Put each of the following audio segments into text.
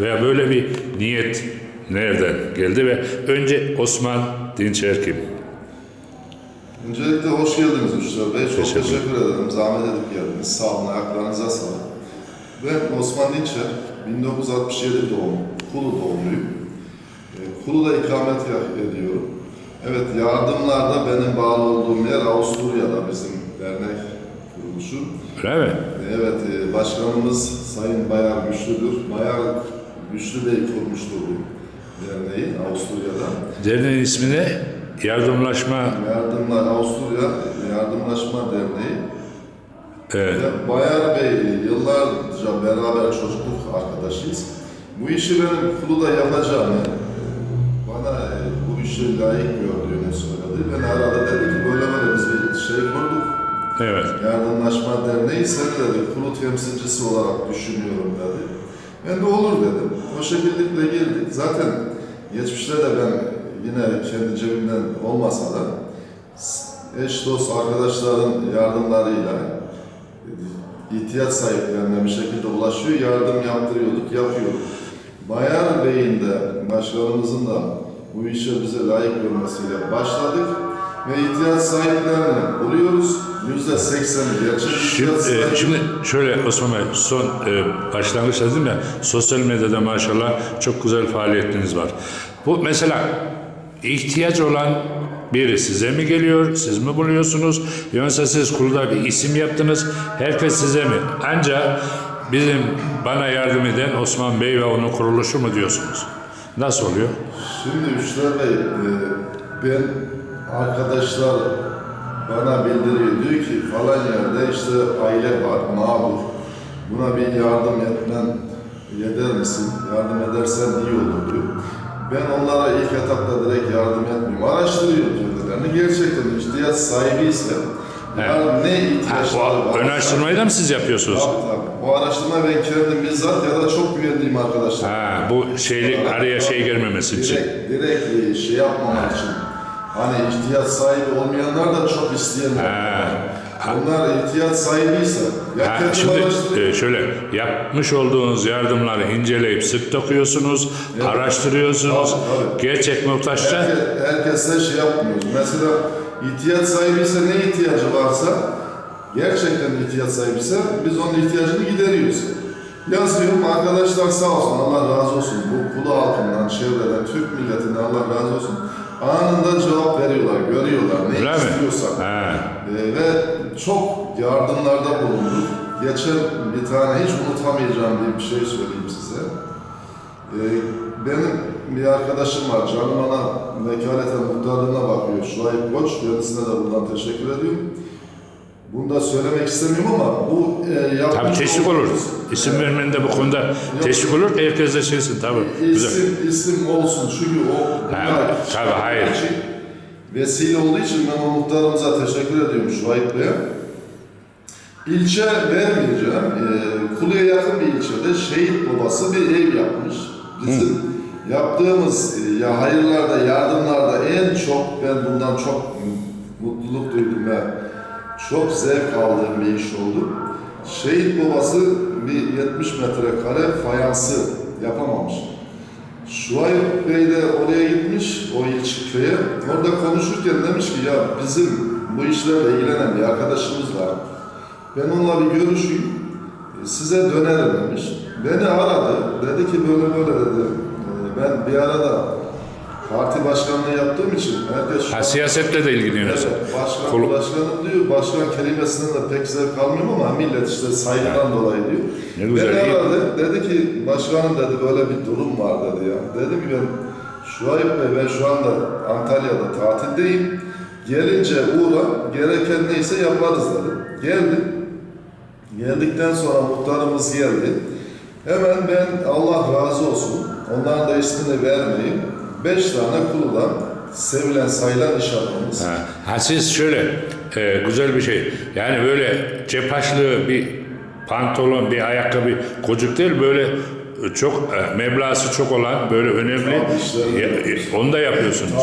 veya böyle bir niyet nereden geldi ve önce Osman Dinçer kim? Öncelikle hoş geldiniz Üçler Bey. Çok Teşekkür teşekkür, ederim. Zahmet edip geldiniz. Sağ olun, ayaklarınıza sağlık. Ben Osman Dinçer, 1967 doğum, Kulu doğumluyum. E, Kulu'da ikamet ediyorum. Evet, yardımlarda benim bağlı olduğum yer Avusturya'da bizim dernek kuruluşu. Öyle mi? Evet, e, başkanımız Sayın Bayar Güçlü'dür. Bayar Güçlü Bey kurmuştur bu derneği Avusturya'da. Derneğin ismi ne? Yardımlaşma. Yardımlar Avusturya Yardımlaşma Derneği. Evet. Ve Bayar Bey yıllarca beraber çocukluk arkadaşıyız. Bu işi benim Kulu'da yapacağımı, bana e, bu işi layık gördüğünü söyledi. Ben arada dedi Evet. Yardımlaşma Derneği sen dedi Kulu temsilcisi olarak düşünüyorum dedi. Ben de olur dedim. O şekilde girdik. Zaten geçmişte de ben yine kendi cebimden olmasa da eş dost arkadaşların yardımlarıyla ihtiyaç sahiplerine bir şekilde ulaşıyor, yardım yaptırıyorduk, yapıyorduk. Bayar Bey'in de, başkanımızın da bu işe bize layık görmesiyle başladık ve ihtiyaç sahiplerini buluyoruz. Yüzde sekseni gerçek Şimdi, e, şimdi şöyle Osman Bey, son e, başlangıçta dedim ya, sosyal medyada maşallah çok güzel faaliyetiniz var. Bu mesela ihtiyaç olan biri size mi geliyor, siz mi buluyorsunuz, yoksa siz kurulda bir isim yaptınız, herkes size mi? Ancak bizim bana yardım eden Osman Bey ve onun kuruluşu mu diyorsunuz? Nasıl oluyor? Şimdi Üçler Bey, e, ben arkadaşlar bana bildiriyor. Diyor ki falan yerde işte aile var, mağdur. Buna bir yardım etmen eder misin? Yardım edersen iyi olur diyor. Ben onlara ilk etapta direkt yardım etmiyorum. Araştırıyor kendilerini. Gerçekten ihtiyaç sahibi ise yani ne Ha, ihtiyaçları bu var? ön araştırmayı da mı siz yapıyorsunuz? Tabii tabii. Bu araştırma ben kendim bizzat ya da çok güvendiğim arkadaşlar. Ha, bu şeylik araya şey gelmemesi için. Direkt, direkt e, şey yapmamak için. Hani ihtiyaç sahibi olmayanlar da çok isteyenler. Ha. Onlar ihtiyaç sahibiyse ya Ha, şimdi e, şöyle yapmış olduğunuz yardımları inceleyip sık dokuyorsunuz, araştırıyorsunuz. Tabii, tabii. Gerçek muhtaçça Herkes, herkese şey yapmıyoruz. Mesela ihtiyaç sahibiyse ne ihtiyacı varsa gerçekten ihtiyaç sahibiyse biz onun ihtiyacını gideriyoruz. Yazıyorum arkadaşlar sağ olsun Allah razı olsun. Bu kulu halkından, çevreden, Türk milletinden Allah razı olsun. Anında cevap veriyorlar, görüyorlar ne öyle istiyorsak. Ha. Ee, ve çok yardımlarda bulunduk. Geçen bir tane hiç unutamayacağım bir şey söyleyeyim size. Ee, benim bir arkadaşım var, canım ana vekaleten muhtarlığına bakıyor. Şuayb Koç, kendisine de buradan teşekkür ediyorum. Bunu da söylemek istemiyorum ama bu e, yapmış Tabii teşvik olur. İsim vermenin de bu konuda teşvik olur. Herkes de şeysin tabii. Güzel. İsim, isim olsun çünkü o Ha, bunlar tabii, hayır. için vesile olduğu için ben o muhtarımıza teşekkür ediyorum Şuayb Bey'e. İlçe vermeyeceğim. Ee, Kulu'ya yakın bir ilçede şehit babası bir ev yapmış. Bizim yaptığımız e, ya hayırlarda, yardımlarda en çok ben bundan çok mutluluk duydum ve çok zevk aldığım bir iş oldu. Şehit babası bir 70 metrekare fayansı yapamamış. Şuayb Bey de oraya gitmiş, o ilçe köye. Orada konuşurken demiş ki ya bizim bu işlerle ilgilenen bir arkadaşımız var. Ben onunla bir görüşeyim, e, size dönerim demiş. Beni aradı, dedi ki böyle böyle dedi. E, Ben bir arada parti başkanlığı yaptığım için herkes... Ha, siyasetle de ilgileniyorsun. Evet, başkan, Kulu- başkanım diyor, başkan kelimesinden de pek zevk almıyorum ama millet işte saygıdan dolayı diyor. Ne güzel, iyi. aradı, dedi ki başkanım dedi böyle bir durum var dedi ya. Dedim ki ben Şuayb Bey ben şu anda Antalya'da tatildeyim. Gelince uğra, gereken neyse yaparız dedim. Geldim. Geldikten sonra muhtarımız geldi. Hemen ben Allah razı olsun, onların da ismini vermeyeyim. Beş tane kuludan sevilen sayılan iş adamımız. Ha, ha siz şöyle e, güzel bir şey. Yani böyle cepaşlı bir pantolon, bir ayakkabı kocuk değil böyle çok e, meblası çok olan böyle önemli Tabii e, onu da yapıyorsunuz.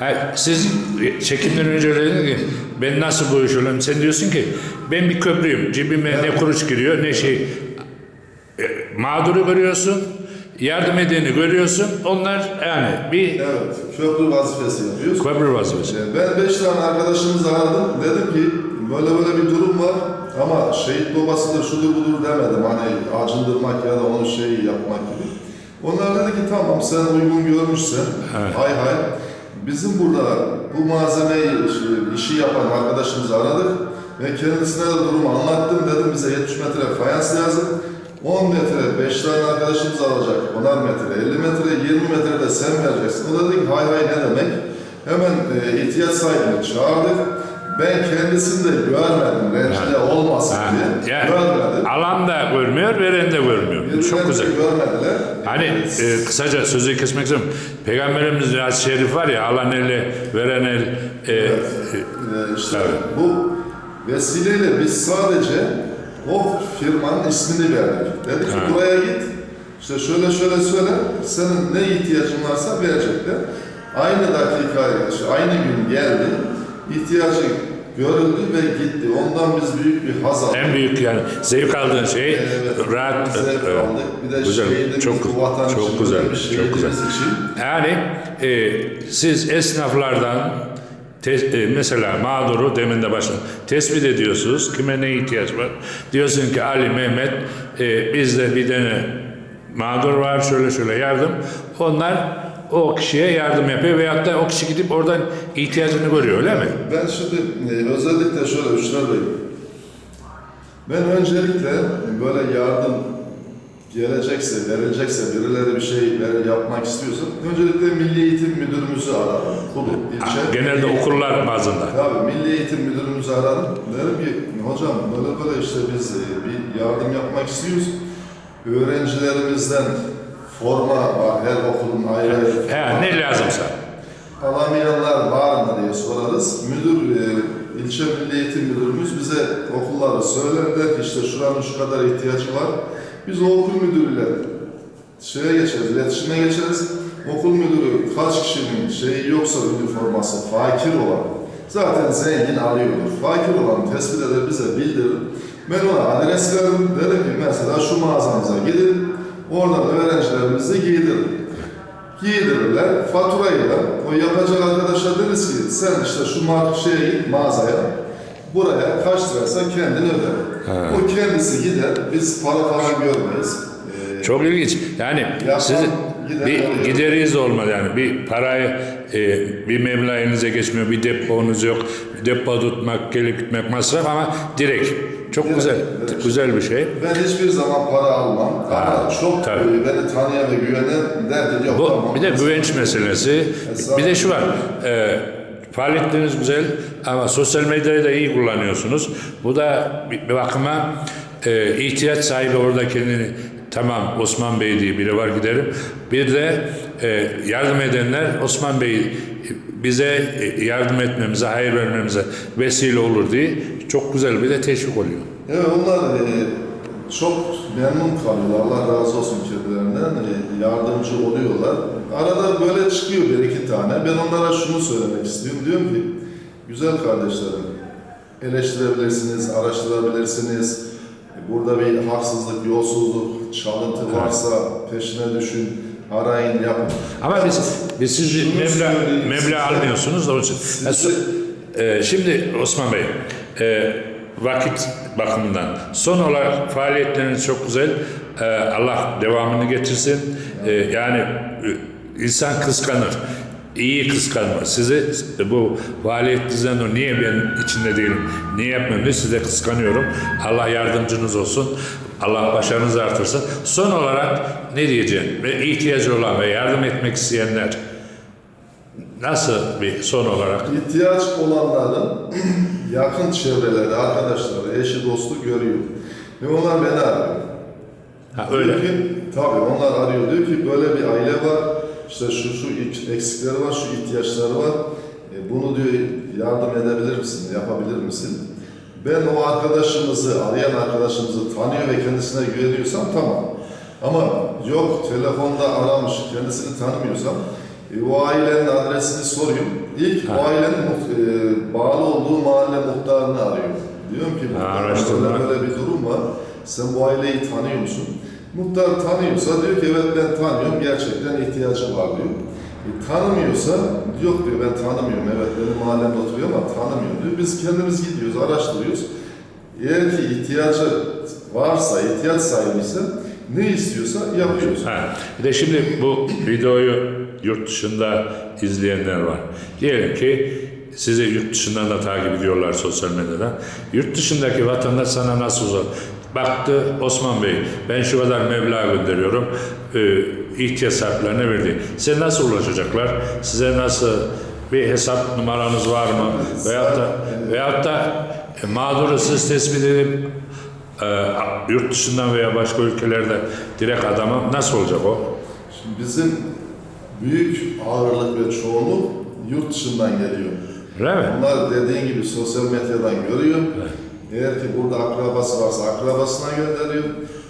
Ha, siz çekimden önce öyle dedin ki ben nasıl bu iş olayım? Sen diyorsun ki ben bir köprüyüm. Cebime ne kuruş giriyor ne şey. E, mağduru görüyorsun. Yardım edeni görüyorsun. Onlar yani bir Evet, köprü vazifesi yapıyoruz. köprü vazifesi. Ee, Ben beş tane arkadaşımızı aradım. Dedim ki böyle böyle bir durum var ama şehit babasıdır şudur budur demedim. Hani acındırmak ya da onu şey yapmak gibi. Onlar dedi ki tamam sen uygun görmüşsen Evet. hay hay. Bizim burada bu malzemeyi işi- işi yapan arkadaşımızı aradık ve kendisine de durumu anlattım. Dedim bize 70 metre fayans lazım. 10 metre 5 tane arkadaşımız alacak. 10'ar metre, 50 metre, 20 metre de sen vereceksin. O da dedi ki hay hay ne demek? Hemen e, ihtiyaç sahibini çağırdık. Ben kendisini de görmedim. Rencide olmasın Ha, diye. yani Görmedim. alan da görmüyor, veren de görmüyor. Bu Çok güzel. Görmediler. Hani e, kısaca sözü kesmek istiyorum. Peygamberimiz hadis-i şerif var ya alan eli, veren el. e, e, Ee, işte Evet. bu vesileyle biz sadece o firmanın ismini verdik. Dedik ki Evet. buraya git, işte şöyle şöyle söyle, senin ne ihtiyacın varsa verecekler. Aynı dakika, işte aynı gün geldi, ihtiyacı görüldü ve gitti. Ondan biz büyük bir haz aldık. en büyük yani zevk aldığın şey Evet, rahat. zevk e, aldık. Bir de güzel, çok- vatan çok güzel, çok güzel. için Yani e, siz esnaflardan te- e, mesela mağduru demin de başladım. Tespit ediyorsunuz. Kime ne ihtiyaç var? Diyorsun ki Ali, Mehmet e, bizde bir tane mağdur var şöyle şöyle yardım. Onlar o kişiye yardım yapıyor veyahut da o kişi gidip oradan ihtiyacını görüyor öyle mi? Ben şimdi e, özellikle şöyle Üçler Bey, ben öncelikle böyle yardım gelecekse, verilecekse, birileri bir şey ver, yapmak istiyorsa, öncelikle Milli Eğitim Müdürümüzü ararım. Kulu, ilçe. Genelde okullar bazında. Tabii Milli Eğitim Müdürümüzü ararım. Derim ki, hocam böyle böyle işte biz e, bir yardım yapmak istiyoruz. Öğrencilerimizden forma var, her okulun ayrı ayrı forma He, ne lazımsa. alamayanlar var mı diye sorarız. Müdür, e, ilçe milli eğitim müdürümüz bize okulları söylerler ki işte şuranın şu kadar ihtiyacı var. Biz o okul müdürüyle şeye geçeriz, iletişime geçeriz. Okul müdürü kaç kişinin şeyi yoksa üniforması, fakir olan, zaten zengin alıyordur. Fakir olan tespit eder, bize bildirir. Ben ona adres veririm, derim ki mesela şu mağazamıza gidin, oradan öğrencilerimizi giydirin giydirirler. Faturayı da o yapacak arkadaşa deriz ki sen işte şu şeye git mağazaya buraya kaç liraysa kendin öde. O kendisi gider. Biz para falan görmeyiz. Ee, Çok ilginç. Yani Yapan siz gider bir oluyor. gideriz de olmadı yani bir parayı e, bir meblağ elinize geçmiyor, bir deponuz yok, depo tutmak, gelip gitmek masraf ama direkt. Çok Direkt, güzel, direkt. güzel bir şey. ben hiçbir zaman para almam. Ama çok tabii. e, beni tanıyan ve güvenen der ki yok Bu tamam. bir de güvenç meselesi. Bir de şu var. E, faaliyetleriniz güzel ama sosyal medyayı da iyi kullanıyorsunuz. Bu da bir, bakıma e, ihtiyaç sahibi orada kendini tamam Osman Bey diye biri var giderim. Bir de e, yardım edenler Osman Bey bize e, yardım etmemize, hayır vermemize vesile olur diye çok güzel bir de teşvik oluyor. Evet onlar e, çok memnun kalıyorlar. Allah razı olsun kendilerinden. E, yardımcı oluyorlar. Arada böyle çıkıyor bir iki tane. Ben onlara şunu söylemek istiyorum. Diyorum ki güzel kardeşlerim eleştirebilirsiniz, araştırabilirsiniz. E, Burada bir haksızlık, yolsuzluk, çalıntı varsa peşine düşün, arayın, yapın. Ama biz, biz siz meblağ, meblağ almıyorsunuz da onun için. E, şimdi Osman Bey, e, vakit bakımından son olarak faaliyetleriniz çok güzel. E, Allah devamını getirsin. Yani insan kıskanır. İyi kıskanma. Sizi bu faaliyetinizden dolayı niye ben içinde değilim, niye yapmıyorum diye size kıskanıyorum. Allah yardımcınız olsun. Allah başarınızı artırsın. Son olarak ne diyeceğim? Ve ihtiyacı olan ve yardım etmek isteyenler nasıl bir son olarak? İhtiyaç olanların yakın çevreleri, arkadaşları, eşi, dostu görüyor. Ve onlar beni arıyor. Ha, öyle. Diyor ki, tabii onlar arıyor. Diyor ki böyle bir aile var, işte şu şu eksikleri var, şu ihtiyaçları var. E, bunu diyor yardım edebilir misin, yapabilir misin? Ben o arkadaşımızı, arayan arkadaşımızı tanıyor ve kendisine güveniyorsam tamam. Ama yok telefonda aramış, kendisini tanımıyorsam e, o ailenin adresini soruyorum. İlk o ailenin e, bağlı olduğu mahalle muhtarını arıyorum. Diyorum ki Ha, muhtar, araştırma. böyle, böyle bir durum var. Sen bu aileyi tanıyor musun? Muhtar tanıyorsa diyor ki evet ben tanıyorum gerçekten ihtiyacı var diyor. E, tanımıyorsa yok diyor ben tanımıyorum evet benim mahallemde oturuyor ama tanımıyorum diyor. Biz kendimiz gidiyoruz araştırıyoruz. Eğer ki ihtiyacı varsa, ihtiyaç sahibiyse ne istiyorsa yapıyoruz. Ha, bir de şimdi bu videoyu yurt dışında izleyenler var. Diyelim ki sizi yurt dışından da takip ediyorlar sosyal medyadan. Yurt dışındaki vatandaş sana nasıl uzak? Baktı Osman Bey ben şu kadar meblağ gönderiyorum. Ee, ihtiyaç sahiplerine verdi. Size nasıl ulaşacaklar? Size nasıl bir hesap numaranız var mı? Veyahut da, veyahut da e, mağduru siz tespit edip e, yurt dışından veya başka ülkelerde direkt adama nasıl olacak o? Şimdi bizim büyük ağırlık ve çoğunluk yurt dışından geliyor. Mi? Bunlar dediğin gibi sosyal medyadan görüyor. Eğer ki burada akrabası varsa akrabasına gönderiyor.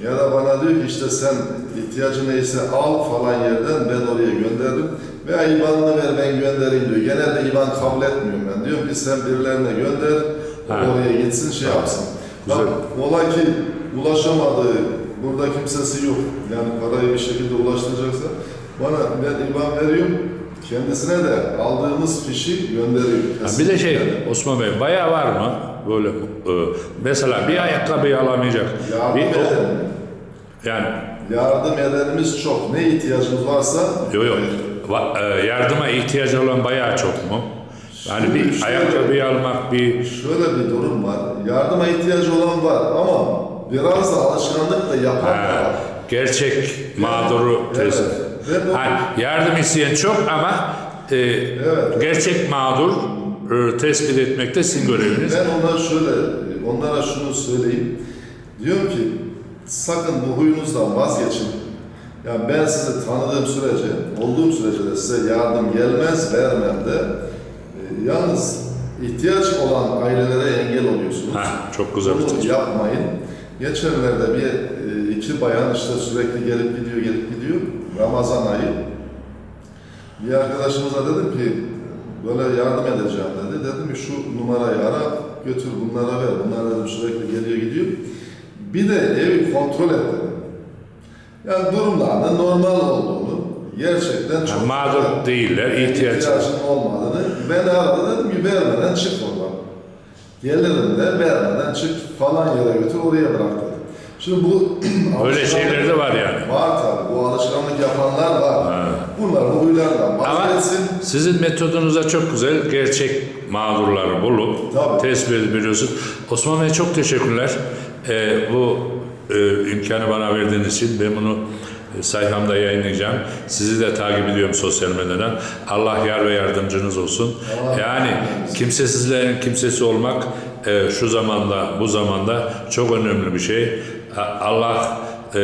Ya da bana diyor ki işte sen ihtiyacı neyse al falan yerden ben oraya gönderdim. Veya IBAN'ını ver ben göndereyim diyor. Genelde IBAN kabul etmiyorum ben diyor. Biz sen birilerine gönder, Ha. oraya gitsin şey yapsın. Güzel. Bak, ola ki ulaşamadığı, burada kimsesi yok. Yani parayı bir şekilde ulaştıracaksa bana ben IBAN veriyorum. Kendisine de aldığımız fişi gönderiyor. Ha, bir de şey Osman Bey bayağı var mı? Böyle e, mesela bir ayakkabıyı alamayacak. Yardım Bir, eden, yani yardım edenimiz çok. Ne ihtiyacımız varsa yok yok. Va- e, yardıma ihtiyacı olan bayağı çok mu? Yani bir Şöyle- ayakkabıyı almak bir şöyle bir durum var. Yardıma ihtiyacı olan var ama biraz da alışkanlıkla yapan ha, var. gerçek mağduru Evet. tespit. Ve bu- Ha, yardım isteyen çok ama e, gerçek mağdur e, tespit etmekte sizin göreviniz. Ben ona şöyle, onlara şunu söyleyeyim. Diyorum ki sakın bu huyunuzdan vazgeçin. Yani ben sizi tanıdığım sürece, olduğum sürece de size yardım gelmez, vermem de. E, yalnız ihtiyaç olan ailelere engel oluyorsunuz. Ha, çok güzel bir Bunu tespit. yapmayın. Geçenlerde bir e, iki bayan işte sürekli gelip gidiyor, gelip gidiyor. Ramazan ayı. Bir arkadaşımıza dedim ki böyle yardım edeceğim dedi. Dedim ki şu numarayı ara, götür bunlara ver. Bunlar dedim sürekli geliyor gidiyor. Bir de evi kontrol et dedim. Yani durumlarının normal olduğunu, gerçekten çok Yani mağdur değiller, ihtiyaç. ihtiyacın olmadığını ben arada dedim ki vermeden çık oradan. Gelirim de vermeden çık falan yere götür oraya bırak. Şimdi bu Öyle şeyler de var yani. Var tabii. Bu alışkanlık yapanlar var. Ha. Bunlar bu huylardan Ama vazgeçsin. sizin metodunuza çok güzel gerçek mağdurları bulup Tabii. tespit edebiliyorsunuz. Osman Bey çok teşekkürler. Ee, bu e, imkanı bana verdiğiniz için ben bunu e, sayfamda yayınlayacağım. Sizi de takip ediyorum sosyal medyadan. Allah yar ve yardımcınız olsun. Allah yani kimsesizlerin kimsesi olmak e, şu zamanda bu zamanda çok önemli bir şey. Allah e,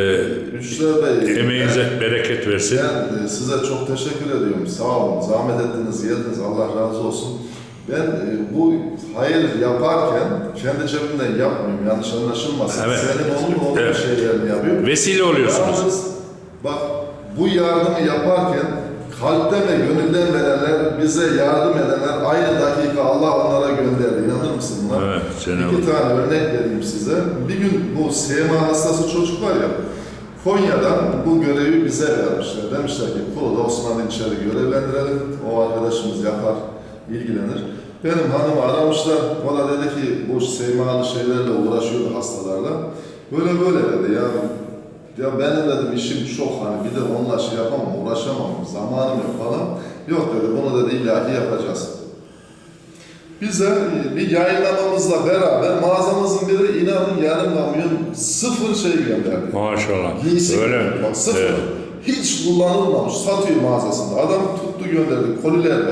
emeğinize bereket versin. ben e, size çok teşekkür ediyorum. Sağ olun. Zahmet ettiniz, geldiniz. Allah razı olsun. Ben e, bu hayır yaparken kendi cebimden yapmıyorum. Yanlış anlaşılmasın. Evet. Senin onun onun Evet. şeylerini yapıyorum. Vesile oluyorsunuz. Yalnız bak bu yardımı yaparken kalpten ve gönülden verenler, bize yardım edenler aynı dakika Allah onlara gönderdi. Mısın buna? Evet, Cenab-ı İki tane örnek vereyim size. Bir gün bu SMA hastası çocuk var ya, Konya'dan bu görevi bize vermişler. Demişler ki Kulu'da Osman İlçer'i görevlendirelim. O arkadaşımız yapar, ilgilenir. Benim hanımı aramışlar. O da dedi ki bu SMA'lı şeylerle uğraşıyordu hastalarla. Böyle böyle dedi ya. Ya benim dedim işim çok hani bir de onunla şey yapamam, uğraşamam, zamanım yok falan. Yok dedi bunu dedi illaki yapacağız. Bize e, bir yayınlamamızla beraber mağazamızın biri inanın yarım kamyon sıfır şey gönderdi. Maşallah. Giysi Öyle mi? Bak sıfır. Evet. Hiç kullanılmamış. Satıyor mağazasında. Adam tuttu gönderdi. Kolilerle.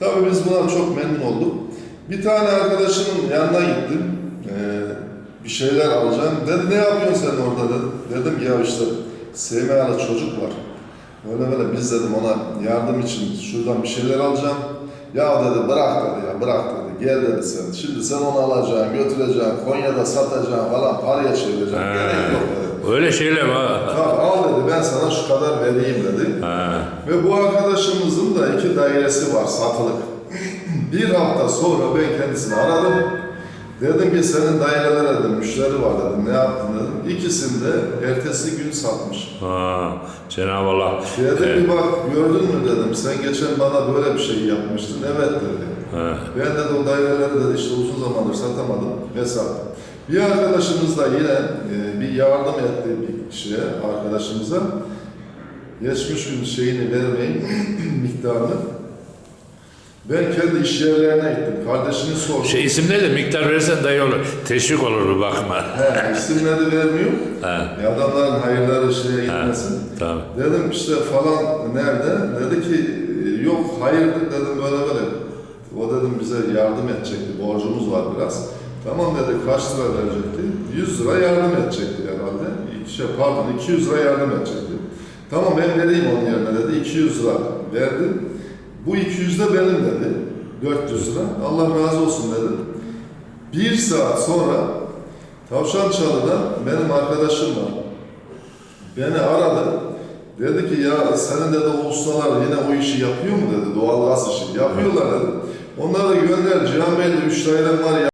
Tabii biz buna çok memnun olduk. Bir tane arkadaşımın yanına gittim. Ee, bir şeyler alacağım. Dedi ne yapıyorsun sen orada dedi. Dedim ya işte SMA'lı çocuk var. Öyle böyle biz dedim ona yardım için şuradan bir şeyler alacağım. Ya dedi bırak dedi ya bırak dedi. Gel dedi sen. Şimdi sen onu alacaksın, götüreceksin, Konya'da satacaksın falan paraya çevireceksin. Ha. Gerek yok dedi. Öyle şeyler var. Tamam al dedi ben sana şu kadar vereyim dedi. Ha. Ve bu arkadaşımızın da iki dairesi var satılık. bir hafta sonra ben kendisini aradım. Dedim ki senin dairelere dedim, müşteri var dedim, ne yaptın dedim. İkisini de ertesi gün satmış. Ha, Cenab-ı Allah. Dedim e, ki bak gördün mü dedim, sen geçen bana böyle bir şey yapmıştın. Evet dedi. he, Ben de o daireleri de işte uzun zamandır satamadım ve sattım. Bir arkadaşımız da yine e, bir yardım etti bir kişiye, arkadaşımıza. Geçmiş gün şeyini vermeyin, miktarını. Ben kendi iş yerlerine gittim. Kardeşini sordum. şey isim neydi? Miktar verirsen iyi olur. Teşvik olur bu bakma. He, isimleri vermiyor. He, Ya adamların hayırları şeye gitmesin. tamam. Dedim işte falan nerede? Dedi ki e, yok hayırdır dedim böyle böyle. O dedim bize yardım edecekti. Borcumuz var biraz. Tamam dedi kaç lira verecekti? 100 lira yardım edecekti herhalde. Şey, pardon 200 lira yardım edecekti. Tamam ben vereyim onun yerine dedi. 200 lira verdim. Bu 200 de benim dedi. 400 lira. Allah razı olsun dedim. Bir saat sonra Tavşançalı'da benim arkadaşım var. Beni aradı. Dedi ki ya senin de o ustalar yine o işi yapıyor mu dedi. Doğal gaz işi. Yapıyorlar dedi. Onları gönder. Cihan Bey'de 3 dairem var ya.